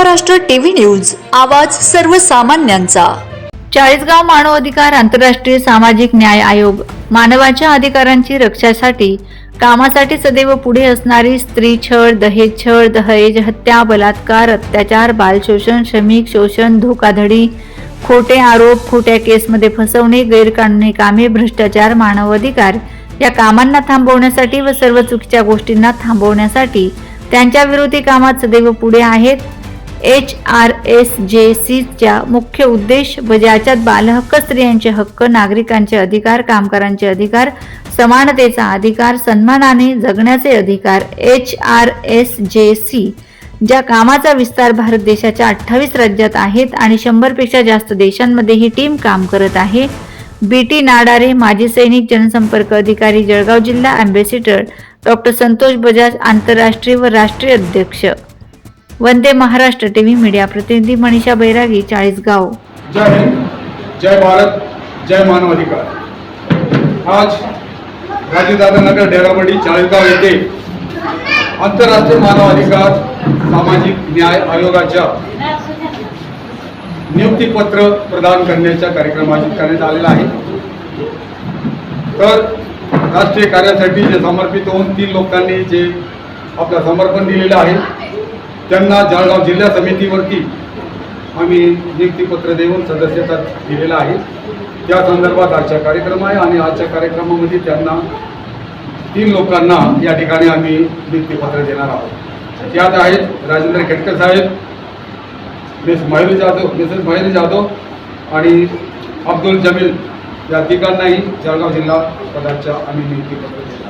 Maharashtra TV news आवाज सर्वसामान्यांचा. चाळीसगाव मानव अधिकार आंतरराष्ट्रीय सामाजिक न्याय आयोग मानवाच्या अधिकारांची रक्षासाठी कामासाठी सदैव पुढे असणारी स्त्री छळ दहेज छळ दहेज हत्या बलात्कार अत्याचार बालशोषण श्रमिक शोषण धोकाधडी खोटे आरोप खोट्या केसमध्ये फसवणे गैरकानूनी कामे भ्रष्टाचार मानव अधिकार या कामांना थांबवण्यासाठी व सर्व चुकीच्या गोष्टींना थांबवण्यासाठी त्यांच्या विरोधी कामात सदैव पुढे आहेत. एच आर एस जे सीच्या मुख्य उद्देश व ज्याच्यात बालहक्क स्त्रियांचे हक्क नागरिकांचे अधिकार कामगारांचे अधिकार समानतेचा अधिकार सन्मानाने जगण्याचे अधिकार. H R S J C ज्या कामाचा विस्तार भारत देशाच्या अठ्ठावीस राज्यात आहेत आणि शंभरपेक्षा जास्त देशांमध्ये ही टीम काम करत आहे. बी टी नाडारे माजी सैनिक जनसंपर्क अधिकारी जळगाव जिल्हा अँबेसिडर डॉक्टर संतोष बजाज आंतरराष्ट्रीय व राष्ट्रीय अध्यक्ष. वंदे महाराष्ट्र टीव्ही मीडिया प्रतिनिधी मनीषा बैरागी चाळीसगाव. जय हिंद जय भारत जय मानवाधिकार आज राजेदादानगर डेराबडी चाळीसगाव येथे आंतरराष्ट्रीय मानवाधिकार सामाजिक न्याय आयोगाच्या नियुक्तीपत्र प्रदान करण्याच्या कार्यक्रम आयोजित करण्यात आलेला आहे. तर राष्ट्रीय कार्यासाठी जे समर्पित होऊन तीन लोकांनी जे आपलं समर्पण दिलेलं आहे त्यांना जळगाव जिल्हा समितीवरती आम्ही नियुक्तीपत्र देऊन सदस्यता दिलेला आहे. त्या संदर्भात आजचा कार्यक्रम आहे आणि आजच्या कार्यक्रमामध्ये त्यांना तीन लोकांना या ठिकाणी आम्ही नियुक्तीपत्र देणार आहोत. त्यात आहेत राजेंद्र खेडकर साहेब मिस मयुरी जाधव मिसेस मयुरी जाधव आणि अब्दुल जमील या तिघांनाही जळगाव जिल्हा पदाच्या आम्ही नियुक्तीपत्र देणार